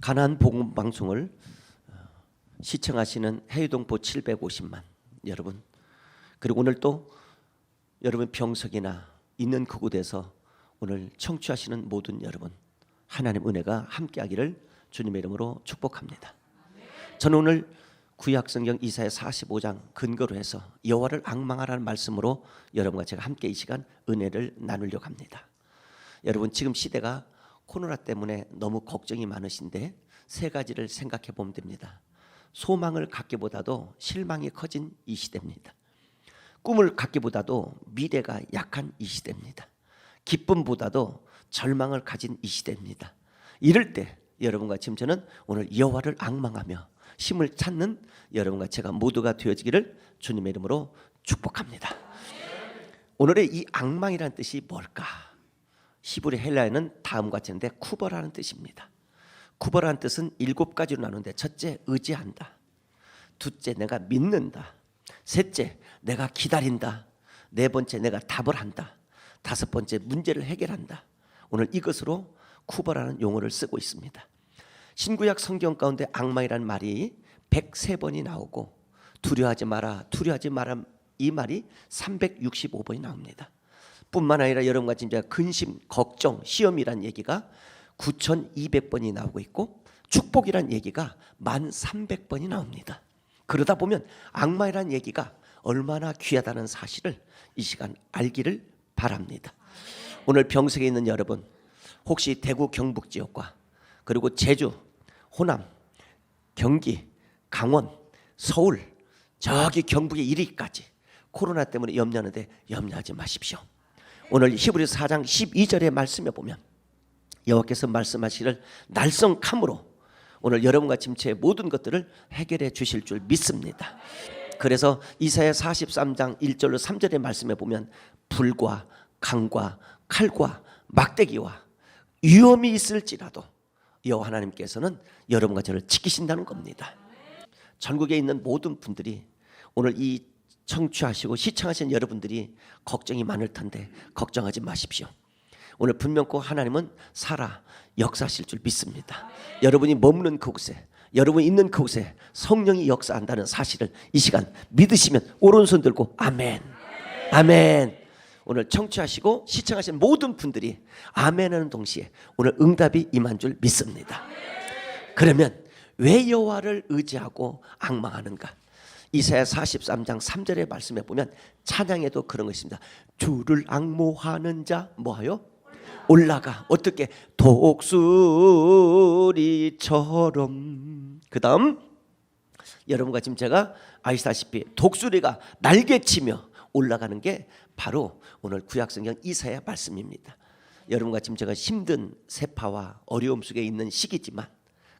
가난 복음 방송을 어, 시청하시는 해외동포 750만 여러분 그리고 오늘 또 여러분 병석이나 있는 그곳에서 오늘 청취하시는 모든 여러분 하나님 은혜가 함께하기를 주님의 이름으로 축복합니다. 저는 오늘 구약성경 이사야 45장 근거로 해서 여호와를 악망하라는 말씀으로 여러분과 제가 함께 이 시간 은혜를 나누려고 합니다. 여러분 지금 시대가 코로나 때문에 너무 걱정이 많으신데 세 가지를 생각해 보면 됩니다. 소망을 갖기보다도 실망이 커진 이 시대입니다. 꿈을 갖기보다도 미래가 약한 이 시대입니다. 기쁨보다도 절망을 가진 이 시대입니다. 이럴 때 여러분과 지금 저는 오늘 여호와를 악망하며 힘을 찾는 여러분과 제가 모두가 되어지기를 주님의 이름으로 축복합니다. 오늘의 이 악망이라는 뜻이 뭘까? 히브리 헬라어는 다음과 같이 있는데 쿠버라는 뜻입니다. 쿠버라는 뜻은 일곱 가지로 나누는데 첫째 의지한다. 둘째 내가 믿는다. 셋째 내가 기다린다. 네 번째 내가 답을 한다. 다섯 번째 문제를 해결한다. 오늘 이것으로 쿠버라는 용어를 쓰고 있습니다. 신구약 성경 가운데 악망이라는 말이 103번이 나오고 두려워하지 마라 두려워하지 마라 이 말이 365번이 나옵니다. 뿐만 아니라 여러분과 진짜 근심, 걱정, 시험이란 얘기가 9,200번이 나오고 있고 축복이란 얘기가 1,300번이 나옵니다. 그러다 보면 악마이란 얘기가 얼마나 귀하다는 사실을 이 시간 알기를 바랍니다. 오늘 병석에 있는 여러분 혹시 대구 경북 지역과 그리고 제주, 호남, 경기, 강원, 서울 저기 경북의 1위까지 코로나 때문에 염려하는데 염려하지 마십시오. 오늘 히브리 4장 12절의 말씀에 보면 여호와께서 말씀하시를 날성함으로 오늘 여러분과 짐체의 모든 것들을 해결해 주실 줄 믿습니다. 그래서 이사야 43장 1절로 3절의 말씀에 보면 불과 강과 칼과 막대기와 위험이 있을지라도 여호와 하나님께서는 여러분과 저를 지키신다는 겁니다. 전국에 있는 모든 분들이 오늘 이 청취하시고 시청하신 여러분들이 걱정이 많을 텐데 걱정하지 마십시오. 오늘 분명코 하나님은 살아 역사하실 줄 믿습니다. 여러분이 머무는 그곳에 여러분이 있는 그곳에 성령이 역사한다는 사실을 이 시간 믿으시면 오른손 들고 아멘. 아멘. 오늘 청취하시고 시청하신 모든 분들이 아멘하는 동시에 오늘 응답이 임한 줄 믿습니다. 그러면 왜 여호와를 의지하고 악망하는가? 이사야 43장 3절의 말씀에 보면 찬양에도 그런 거 있습니다. 주를 악모하는 자 뭐하요? 올라가 어떻게 독수리처럼 그다음 여러분과 지금 제가 아시다시피 독수리가 날개치며 올라가는 게 바로 오늘 구약성경 이사야 말씀입니다. 여러분과 지금 제가 힘든 세파와 어려움 속에 있는 시기지만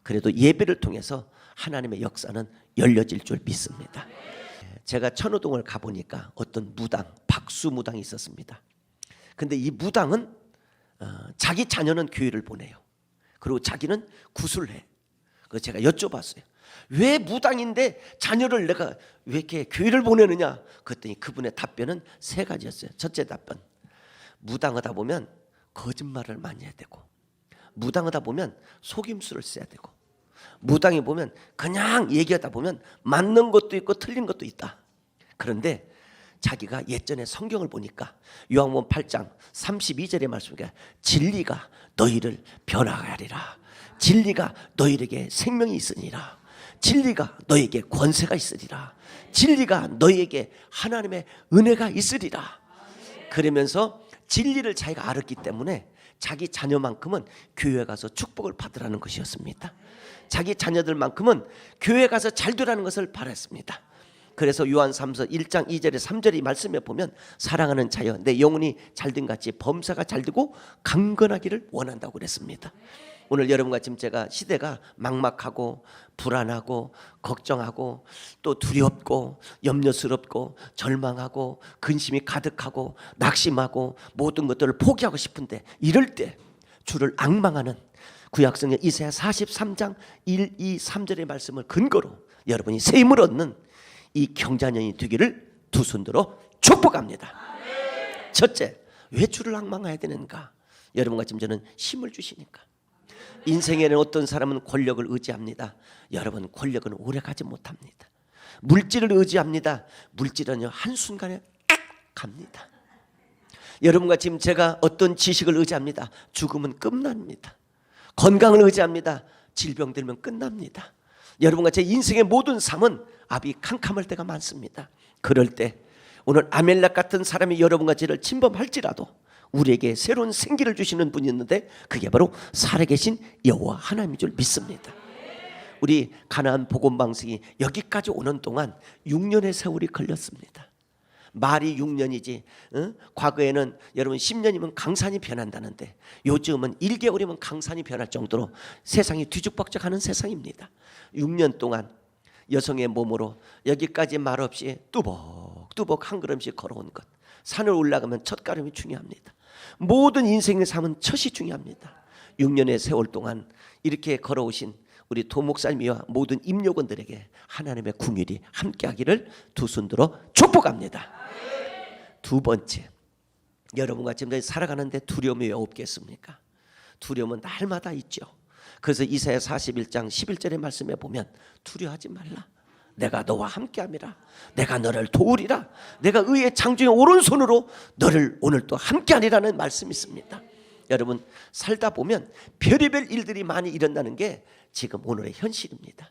그래도 예배를 통해서 하나님의 역사는 열려질 줄 믿습니다. 제가 천호동을 가보니까 어떤 무당, 박수 무당이 있었습니다. 근데 이 무당은 어, 자기 자녀는 교회를 보내요. 그리고 자기는 구슬해. 그 제가 여쭤봤어요. 왜 무당인데 자녀를 내가 왜 이렇게 교회를 보내느냐? 그랬더니 그분의 답변은 세 가지였어요. 첫째 답변. 무당하다 보면 거짓말을 많이 해야 되고 무당하다 보면 속임수를 써야 되고 무당이 보면 그냥 얘기하다 보면 맞는 것도 있고 틀린 것도 있다. 그런데 자기가 예전에 성경을 보니까 요한복음 8장 32절의 말씀에 진리가 너희를 변화하게 하리라. 진리가 너희에게 생명이 있으니라. 진리가 너에게 권세가 있으리라. 진리가 너에게 하나님의 은혜가 있으리라. 그러면서 진리를 자기가 알았기 때문에 자기 자녀만큼은 교회 가서 축복을 받으라는 것이었습니다. 자기 자녀들만큼은 교회 가서 잘 되라는 것을 바랐습니다. 그래서 요한 3서 1장 2절에 3절의 말씀에 보면 사랑하는 자여 내 영혼이 잘된 같이 범사가 잘 되고 강건하기를 원한다고 그랬습니다. 오늘 여러분과 지금 제가 시대가 막막하고 불안하고 걱정하고 또 두렵고 염려스럽고 절망하고 근심이 가득하고 낙심하고 모든 것들을 포기하고 싶은데 이럴 때 주를 악망하는 구약성의 이사야 43장 1, 2, 3절의 말씀을 근거로 여러분이 새 힘을 얻는 이 경자년이 되기를 두 손들어 축복합니다. 첫째, 왜 주를 악망해야 되는가? 여러분과 지금 저는 힘을 주시니까. 인생에는 어떤 사람은 권력을 의지합니다. 여러분 권력은 오래 가지 못합니다. 물질을 의지합니다. 물질은요 한순간에 악 갑니다. 여러분과 지금 제가 어떤 지식을 의지합니다. 죽으면 끝납니다. 건강을 의지합니다. 질병 들면 끝납니다. 여러분과 제 인생의 모든 삶은 압이 캄캄할 때가 많습니다. 그럴 때 오늘 아멜렉 같은 사람이 여러분과 저를 침범할지라도 우리에게 새로운 생기를 주시는 분이 있는데 그게 바로 살아계신 여호와 하나님인 줄 믿습니다. 우리 가나안 복음 방송이 여기까지 오는 동안 6년의 세월이 걸렸습니다. 말이 6년이지. 어? 과거에는 여러분 10년이면 강산이 변한다는데 요즘은 1개월이면 강산이 변할 정도로 세상이 뒤죽박죽하는 세상입니다. 6년 동안 여성의 몸으로 여기까지 말 없이 뚜벅뚜벅 한 걸음씩 걸어온 것. 산을 올라가면 첫 걸음이 중요합니다. 모든 인생의 삶은 첫이 중요합니다. 6년의 세월 동안 이렇게 걸어오신 우리 도목사님이와 모든 임요건들에게 하나님의 궁율이 함께하기를 두 손 들어 축복합니다. 두 번째, 여러분과 지금 살아가는데 두려움이 왜 없겠습니까? 두려움은 날마다 있죠. 그래서 이사야 41장 11절의 말씀에 보면 두려워하지 말라. 내가 너와 함께함이라. 내가 너를 도우리라. 내가 의의 장중에 오른손으로 너를 오늘 또 함께하리라는 말씀이 있습니다. 여러분 살다 보면 별의별 일들이 많이 일어나는 게 지금 오늘의 현실입니다.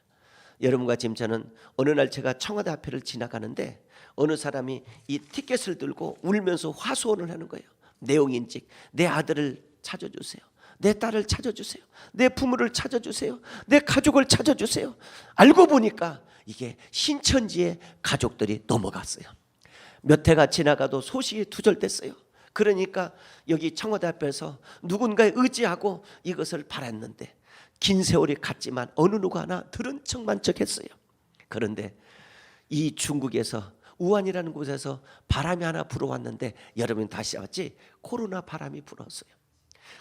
여러분과 지금 저는 어느 날 제가 청와대 앞에를 지나가는데 어느 사람이 이 티켓을 들고 울면서 화소원을 하는 거예요. 내용인즉 내 아들을 찾아주세요. 내 딸을 찾아주세요. 내 부모를 찾아주세요. 내 가족을 찾아주세요. 알고 보니까 이게 신천지의 가족들이 넘어갔어요. 몇 해가 지나가도 소식이 두절됐어요. 그러니까 여기 청와대 앞에서 누군가에 의지하고 이것을 바랐는데 긴 세월이 갔지만 어느 누구 하나 들은 척만 척했어요. 그런데 이 중국에서 우한이라는 곳에서 바람이 하나 불어왔는데 여러분 다시 왔지 코로나 바람이 불었어요.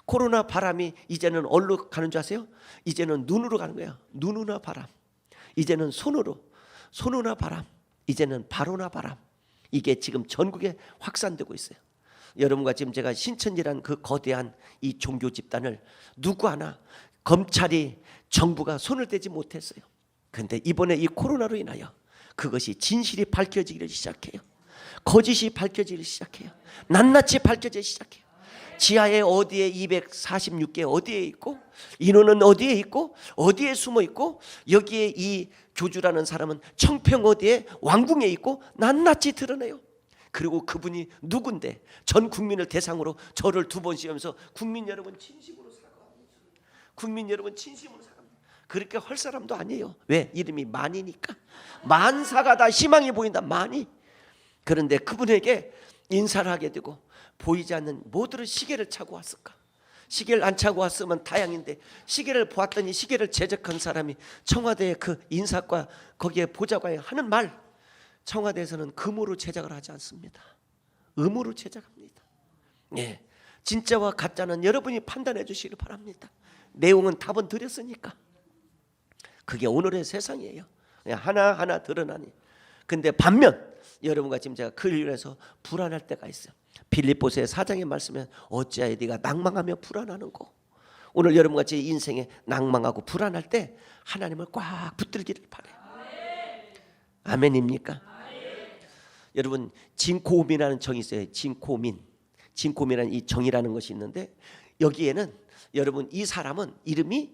코로나 바람이 이제는 어디로 가는 줄 아세요? 이제는 눈으로 가는 거예요. 눈우나 바람. 이제는 손으로 손우나 바람. 이제는 바로나 바람. 이게 지금 전국에 확산되고 있어요. 여러분과 지금 제가 신천지란 그 거대한 이 종교 집단을 누구 하나 검찰이 정부가 손을 대지 못했어요. 근데 이번에 이 코로나로 인하여 그것이 진실이 밝혀지기를 시작해요. 거짓이 밝혀지기 시작해요. 낱낱이 밝혀지기 시작해요. 지하에 어디에 246개 어디에 있고 인호는 어디에 있고 어디에 숨어 있고 여기에 이 교주라는 사람은 청평 어디에 왕궁에 있고 낱낱이 드러내요. 그리고 그분이 누군데 전 국민을 대상으로 저를 두번 씌우면서 국민 여러분 진심으로 사과합니다. 국민 여러분 진심으로 사과합니다. 그렇게 할 사람도 아니에요. 왜? 이름이 만이니까. 만사가 다 희망이 보인다. 만이. 그런데 그분에게 인사를 하게 되고 보이지 않는 모두를 시계를 차고 왔을까? 시계를 안 차고 왔으면 다행인데 시계를 보았더니 시계를 제작한 사람이 청와대의 그 인사과 거기에 보좌관이 하는 말 청와대에서는 금으로 제작을 하지 않습니다. 음으로 제작합니다. 예. 진짜와 가짜는 여러분이 판단해 주시길 바랍니다. 내용은 답은 드렸으니까. 그게 오늘의 세상이에요. 하나하나 드러나니. 근데 반면 여러분과 지금 제가 그 일에서 불안할 때가 있어요. 빌립보서의 사장의 말씀에 어찌하여 네가 낭망하며 불안하는고. 오늘 여러분과 제 인생에 낭망하고 불안할 때 하나님을 꽉 붙들기를 바래요. 아멘입니까? 여러분 진코민이라는 정이 있어요. 진코민, 진코민이라는 이 정이라는 것이 있는데 여기에는 여러분 이 사람은 이름이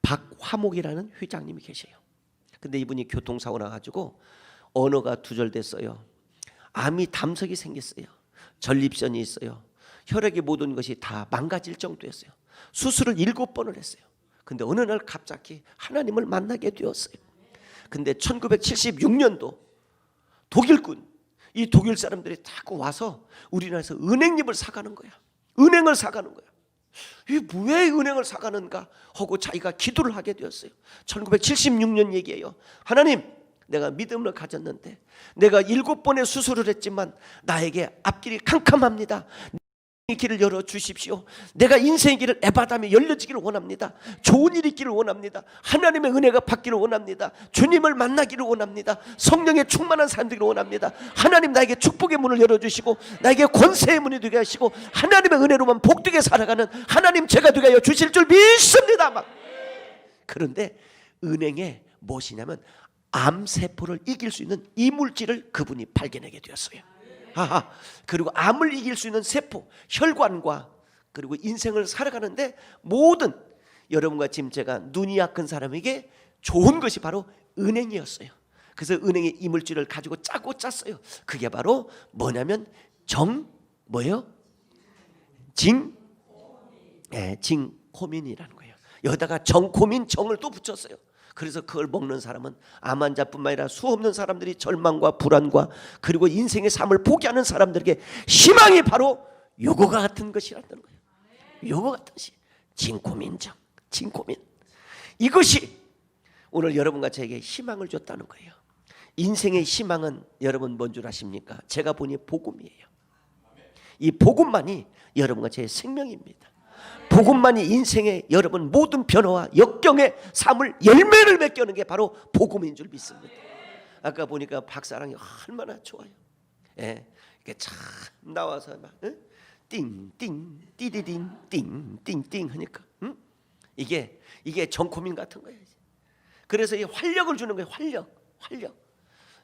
박화목이라는 회장님이 계셔요. 근데 이분이 교통사고 나가지고 언어가 두절됐어요. 암이 담석이 생겼어요. 전립선이 있어요. 혈액의 모든 것이 다 망가질 정도였어요. 수술을 일곱 번을 했어요. 근데 어느 날 갑자기 하나님을 만나게 되었어요. 근데 1976년도 독일군 이 독일 사람들이 자꾸 와서 우리나라에서 은행잎을 사가는 거야. 은행을 사가는 거야. 이왜 은행을 사가는가 하고 자기가 기도를 하게 되었어요. 1976년 얘기예요. 하나님, 내가 믿음을 가졌는데 내가 일곱 번의 수술을 했지만 나에게 앞길이 캄캄합니다. 길을 열어 주십시오. 내가 인생의 길을 에바담에 열려지기를 원합니다. 좋은 일이 있기를 원합니다. 하나님의 은혜가 받기를 원합니다. 주님을 만나기를 원합니다. 성령에 충만한 삶 되기를 원합니다. 하나님 나에게 축복의 문을 열어 주시고 나에게 권세의 문이 되게 하시고 하나님의 은혜로만 복되게 살아가는 하나님 제가 되게 하여 주실 줄 믿습니다. 막. 그런데 은행에 무엇이냐면 암세포를 이길 수 있는 이물질을 그분이 발견하게 되었어요. 아하. 그리고 암을 이길 수 있는 세포, 혈관과 그리고 인생을 살아가는데 모든 여러분과 지금 제가 눈이 약한 사람에게 좋은 것이 바로 은행이었어요. 그래서 은행의 이물질을 가지고 짜고 짰어요. 그게 바로 뭐냐면 정 뭐요? 징, 예, 징코민이라는 거예요. 여기다가 정코민 정을 또 붙였어요. 그래서 그걸 먹는 사람은 암 환자뿐만 아니라 수 없는 사람들이 절망과 불안과 그리고 인생의 삶을 포기하는 사람들에게 희망이 바로 요거가 같은 것이라는 거예요. 요거 같은 것이 진코민정, 진코민. 이것이 오늘 여러분과 저에게 희망을 줬다는 거예요. 인생의 희망은 여러분 뭔 줄 아십니까? 제가 보니 복음이에요. 이 복음만이 여러분과 제 생명입니다. 복음만이 인생의 여러분 모든 변화와 역경의 삶을 열매를 맺게 게 바로 복음인 줄 믿습니다. 아까 보니까 박사랑이 얼마나 좋아요. 예, 이게 참 나와서 막 응? 띵띵 띠디딩 띵띵띵 하니까 응? 이게 이게 정코민 같은 거예요. 그래서 이 활력을 주는 거예요. 활력, 활력.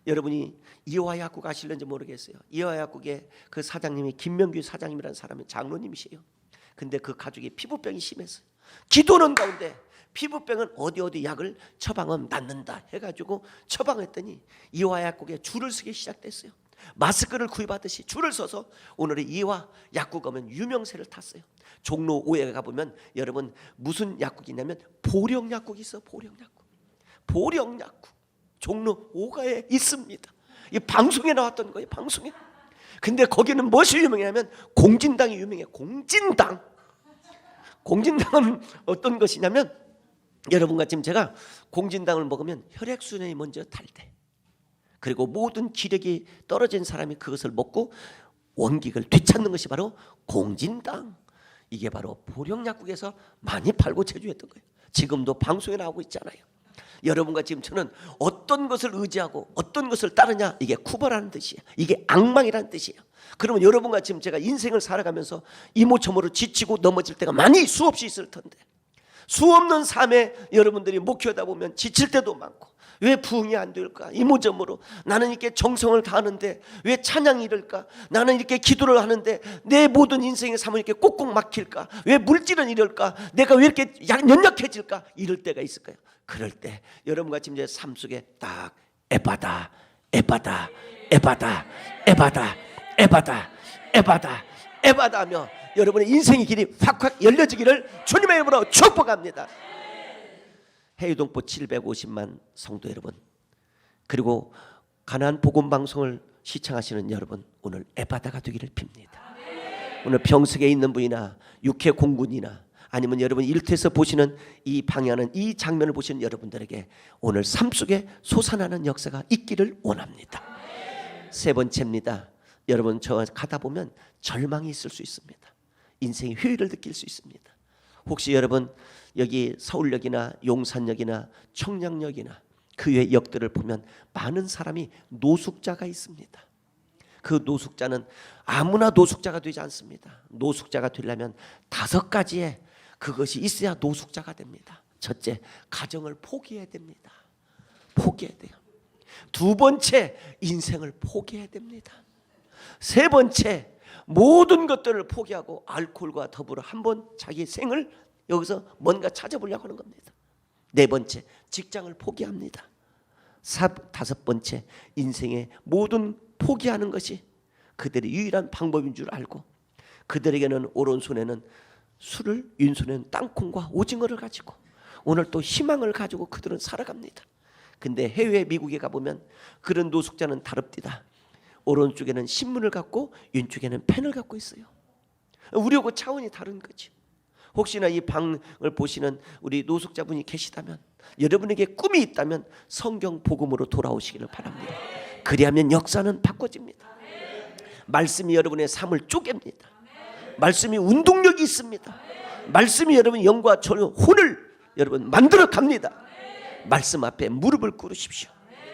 여러분이 이화 약국 아실는지 모르겠어요. 이화 약국의 그 사장님이 김명규 사장님이라는 사람이 장로님이세요. 근데 그 가족이 피부병이 심했어요. 기도는 가운데 피부병은 어디 어디 약을 처방하면 낫는다 해가지고 처방했더니 이화 약국에 줄을 서기 시작됐어요. 마스크를 구입하듯이 줄을 서서 오늘의 이화 약국 오면 유명세를 탔어요. 종로 5에 가보면 여러분 무슨 약국이냐면 보령 약국이 있어 보령 약국. 보령 약국. 종로 5가에 있습니다. 이 방송에 나왔던 거예요. 방송에. 근데 거기는 무엇이 유명하냐면 공진당이 유명해. 공진당. 공진당은 어떤 것이냐면 여러분과 지금 제가 공진당을 먹으면 혈액 순환이 먼저 탈대. 그리고 모든 기력이 떨어진 사람이 그것을 먹고 원기를 되찾는 것이 바로 공진당. 이게 바로 보령약국에서 많이 팔고 제조했던 거예요. 지금도 방송에 나오고 있잖아요. 여러분과 지금 저는 어떤 것을 의지하고 어떤 것을 따르냐 이게 쿠버라는 뜻이에요. 이게 악망이라는 뜻이에요. 그러면 여러분과 지금 제가 인생을 살아가면서 이모저모로 지치고 넘어질 때가 많이 수없이 있을 텐데 수 없는 삶에 여러분들이 목표다 보면 지칠 때도 많고 왜 부흥이 안 될까? 이모저모로 나는 이렇게 정성을 다하는데 왜 찬양이 이럴까? 나는 이렇게 기도를 하는데 내 모든 인생의 삶은 이렇게 꼭꼭 막힐까? 왜 물질은 이럴까? 내가 왜 이렇게 약- 연약해질까? 이럴 때가 있을 거예요. 그럴 때 여러분과 지금 제삶 속에 딱 에바다, 에바다, 에바다, 에바다, 에바다, 에바다, 에바다 하며 여러분의 인생의 길이 확확 열려지기를 주님의 이름으로 축복합니다. 해유동포 750만 성도 여러분 그리고 가난 복음 방송을 시청하시는 여러분 오늘 에바다가 되기를 빕니다. 오늘 병석에 있는 분이나 육해 공군이나 아니면 여러분 일터에서 보시는 이 방향은 이 장면을 보시는 여러분들에게 오늘 삶 속에 솟아나는 역사가 있기를 원합니다. 세 번째입니다. 여러분 저 가다 보면 절망이 있을 수 있습니다. 인생의 휴일을 느낄 수 있습니다. 혹시 여러분 여기 서울역이나 용산역이나 청량역이나 그 외 역들을 보면 많은 사람이 노숙자가 있습니다. 그 노숙자는 아무나 노숙자가 되지 않습니다. 노숙자가 되려면 다섯 가지의 그것이 있어야 노숙자가 됩니다. 첫째, 가정을 포기해야 됩니다. 포기해야 돼요. 두 번째, 인생을 포기해야 됩니다. 세 번째, 모든 것들을 포기하고 알코올과 더불어 한 번 자기 생을 여기서 뭔가 찾아보려고 하는 겁니다. 네 번째, 직장을 포기합니다. 사, 다섯 번째, 인생의 모든 포기하는 것이 그들의 유일한 방법인 줄 알고 그들에게는 오른손에는 술을 왼손에는 땅콩과 오징어를 가지고 오늘 또 희망을 가지고 그들은 살아갑니다. 근데 해외 미국에 가보면 그런 노숙자는 다릅디다. 오른쪽에는 신문을 갖고 왼쪽에는 펜을 갖고 있어요. 우리하고 차원이 다른 거죠. 혹시나 이 방을 보시는 우리 노숙자분이 계시다면 여러분에게 꿈이 있다면 성경 복음으로 돌아오시기를 바랍니다. 그리하면 역사는 바꿔집니다. 말씀이 여러분의 삶을 쪼갭니다. 말씀이 운동력이 있습니다. 말씀이 여러분 영과 저는 혼을 여러분 만들어 갑니다. 말씀 앞에 무릎을 꿇으십시오.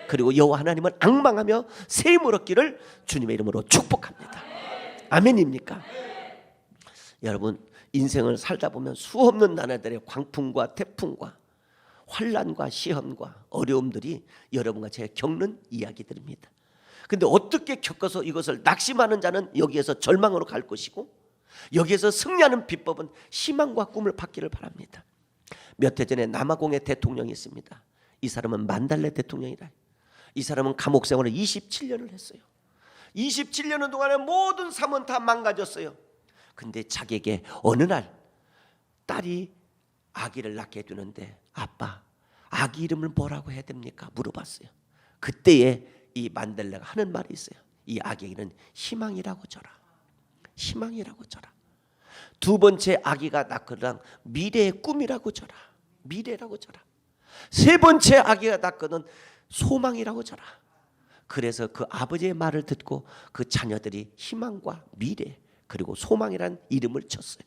그리고 여호와 하나님은 악망하며 새 힘을 얻기를 주님의 이름으로 축복합니다. 아멘입니까? 여러분 인생을 살다 보면 수없는 나라들의 광풍과 태풍과 환란과 시험과 어려움들이 여러분과 제가 겪는 이야기들입니다. 근데 어떻게 겪어서 이것을 낙심하는 자는 여기에서 절망으로 갈 것이고 여기에서 승리하는 비법은 희망과 꿈을 받기를 바랍니다. 몇 해 전에 남아공의 대통령이 있습니다. 이 사람은 만달레 대통령이라. 이 사람은 감옥 생활을 27년을 했어요. 27년 동안에 모든 삶은 다 망가졌어요. 근데 자기에게 어느 날 딸이 아기를 낳게 되는데 아빠 아기 이름을 뭐라고 해야 됩니까? 물어봤어요. 그때에 이 만델레가 하는 말이 있어요. 이 아기에게는 희망이라고 줘라. 희망이라고 줘라. 두 번째 아기가 낳거든 미래의 꿈이라고 줘라. 미래라고 줘라. 세 번째 아기가 낳거든 소망이라고 줘라. 그래서 그 아버지의 말을 듣고 그 자녀들이 희망과 미래 그리고 소망이란 이름을 쳤어요.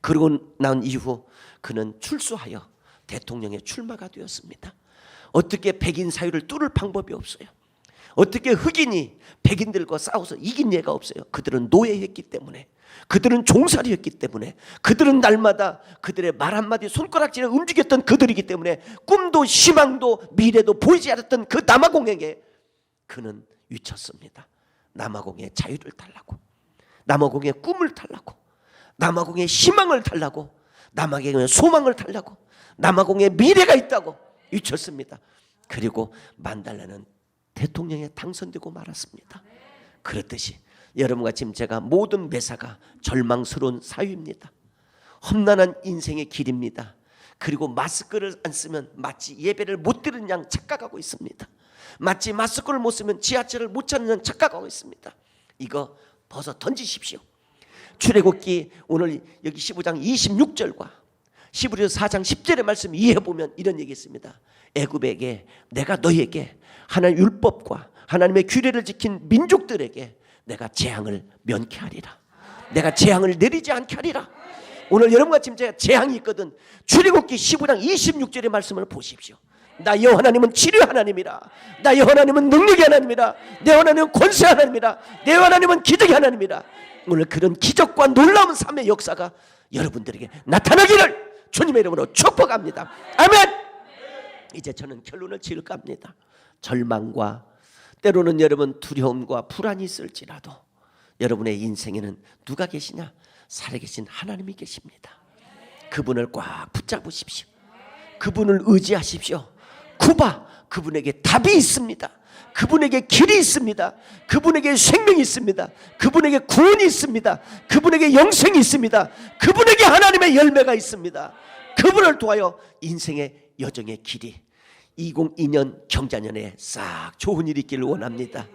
그러고 난 이후 그는 출소하여 대통령에 출마가 되었습니다. 어떻게 백인 사유를 뚫을 방법이 없어요. 어떻게 흑인이 백인들과 싸워서 이긴 예가 없어요. 그들은 노예였기 때문에 그들은 종살이였기 때문에 그들은 날마다 그들의 말 한마디 손가락질을 움직였던 그들이기 때문에 꿈도 희망도 미래도 보이지 않았던 그 남아공에게 그는 위쳤습니다. 남아공의 자유를 달라고 남아공의 꿈을 달라고 남아공의 희망을 달라고 남아공의 소망을 달라고 남아공의 미래가 있다고 위쳤습니다. 그리고 만달라는 대통령에 당선되고 말았습니다. 그렇듯이 여러분과 지금 제가 모든 매사가 절망스러운 사유입니다. 험난한 인생의 길입니다. 그리고 마스크를 안 쓰면 마치 예배를 못 드는 양 착각하고 있습니다. 마치 마스크를 못 쓰면 지하철을 못 찾는 양 착각하고 있습니다. 이거 벗어 던지십시오. 출애굽기 오늘 여기 15장 26절과 시브리서 4장 10절의 말씀 이해해 보면 이런 얘기 있습니다. 애굽에게 내가 너희에게 하나님 율법과 하나님의 규례를 지킨 민족들에게 내가 재앙을 면케하리라. 내가 재앙을 내리지 않게 하리라. 오늘 여러분과 지금 제가 재앙이 있거든. 출애굽기 15장 26절의 말씀을 보십시오. 나 여호와 하나님은 치료 하나님이라. 나 여호와 하나님은 능력의 하나님이라. 내 하나님은 권세 하나님이라. 내 하나님은 기적의 하나님이라. 오늘 그런 기적과 놀라운 삶의 역사가 여러분들에게 나타나기를 주님의 이름으로 축복합니다. 아멘. 이제 저는 결론을 지을까 합니다. 절망과 때로는 여러분 두려움과 불안이 있을지라도 여러분의 인생에는 누가 계시냐? 살아계신 하나님이 계십니다. 그분을 꽉 붙잡으십시오. 그분을 의지하십시오. 구바 그분에게 답이 있습니다. 그분에게 길이 있습니다. 그분에게 생명이 있습니다. 그분에게 구원이 있습니다. 그분에게 영생이 있습니다. 그분에게 하나님의 열매가 있습니다. 그분을 통하여 인생의 여정의 길이 2002년 경자년에 싹 좋은 일이 있기를 원합니다.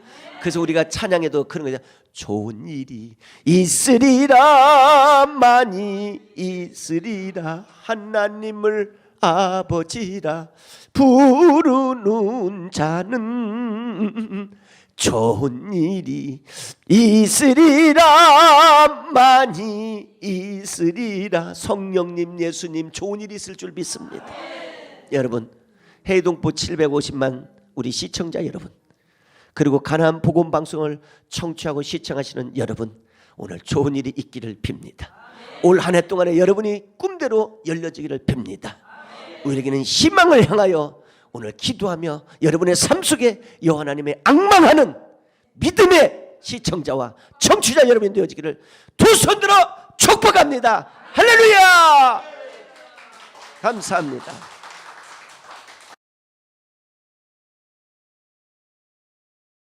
그래서 우리가 찬양에도 그런 거죠. 좋은 일이 있으리라 많이 있으리라 하나님을 아버지라 부르는 자는 좋은 일이 있으리라 많이 있으리라 성령님 예수님 좋은 일이 있을 줄 믿습니다. 여러분 해동포 750만 우리 시청자 여러분 그리고 가나안 복음 방송을 청취하고 시청하시는 여러분 오늘 좋은 일이 있기를 빕니다. 올 한 해 동안에 여러분이 꿈대로 열려지기를 빕니다. 우리에게는 희망을 향하여 오늘 기도하며 여러분의 삶 속에 여호와 하나님의 악망하는 믿음의 시청자와 청취자 여러분이 되어지기를 두 손 들어 축복합니다. 할렐루야! 감사합니다.